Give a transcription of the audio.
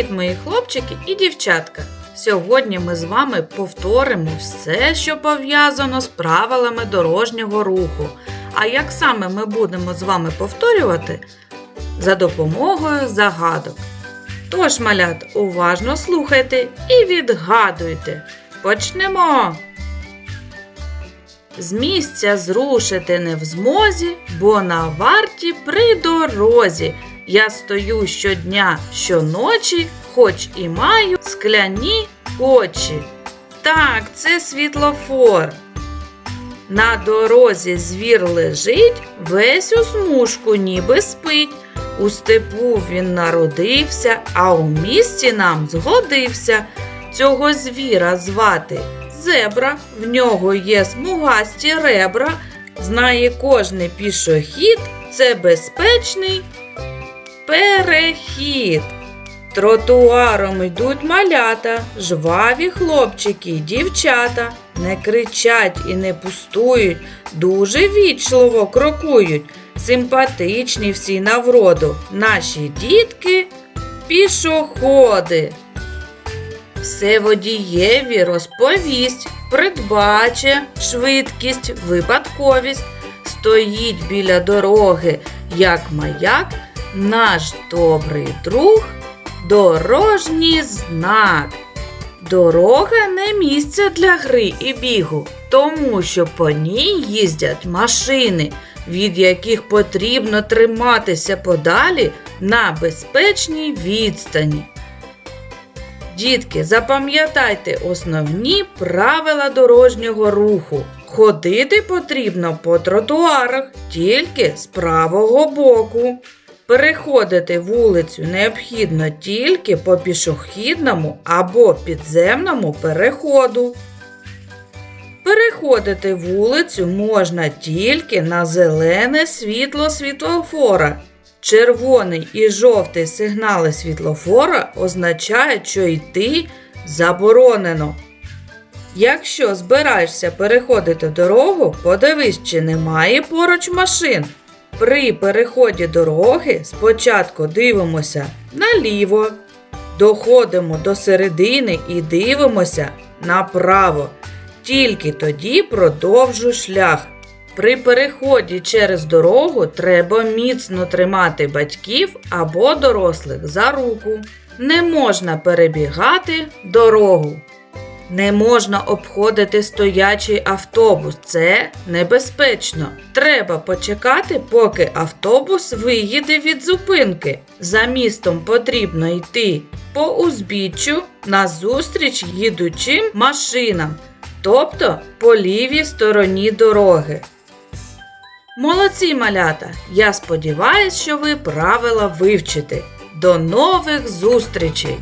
Привіт, мої хлопчики і дівчатка! Сьогодні ми з вами повторимо все, що пов'язано з правилами дорожнього руху. А як саме ми будемо з вами повторювати? За допомогою загадок. Тож, малят, уважно слухайте і відгадуйте. Почнемо! З місця зрушити не в змозі, бо на варті при дорозі. Я стою щодня, щоночі, хоч і маю скляні очі. Так, це світлофор. На дорозі звір лежить, весь у смужку ніби спить. У степу він народився, а у місті нам згодився. Цього звіра звати зебра, в нього є смугасті ребра. Знає кожний пішохід, це безпечний перехід. Тротуаром йдуть малята, жваві хлопчики й дівчата. Не кричать і не пустують, дуже вічливо крокують. Симпатичні всі на вроду, наші дітки пішоходи. Все водієві розповість, придбаче швидкість, випадковість, стоїть біля дороги, як маяк, наш добрий друг, дорожній знак. Дорога не місце для гри і бігу, тому що по ній їздять машини, від яких потрібно триматися подалі на безпечній відстані. Дітки, запам'ятайте основні правила дорожнього руху. Ходити потрібно по тротуарах тільки з правого боку. Переходити вулицю необхідно тільки по пішохідному або підземному переходу. Переходити вулицю можна тільки на зелене світло світлофора. Червоний і жовтий сигнали світлофора означають, що йти заборонено. Якщо збираєшся переходити дорогу, подивись, чи немає поруч машин. При переході дороги спочатку дивимося наліво, доходимо до середини і дивимося направо. Тільки тоді продовжу шлях. При переході через дорогу треба міцно тримати батьків або дорослих за руку. Не можна перебігати дорогу. Не можна обходити стоячий автобус. Це небезпечно. Треба почекати, поки автобус виїде від зупинки. За містом потрібно йти по узбіччю назустріч їдучим машинам, тобто по лівій стороні дороги. Молодці малята! Я сподіваюся, що ви правила вивчите. До нових зустрічей!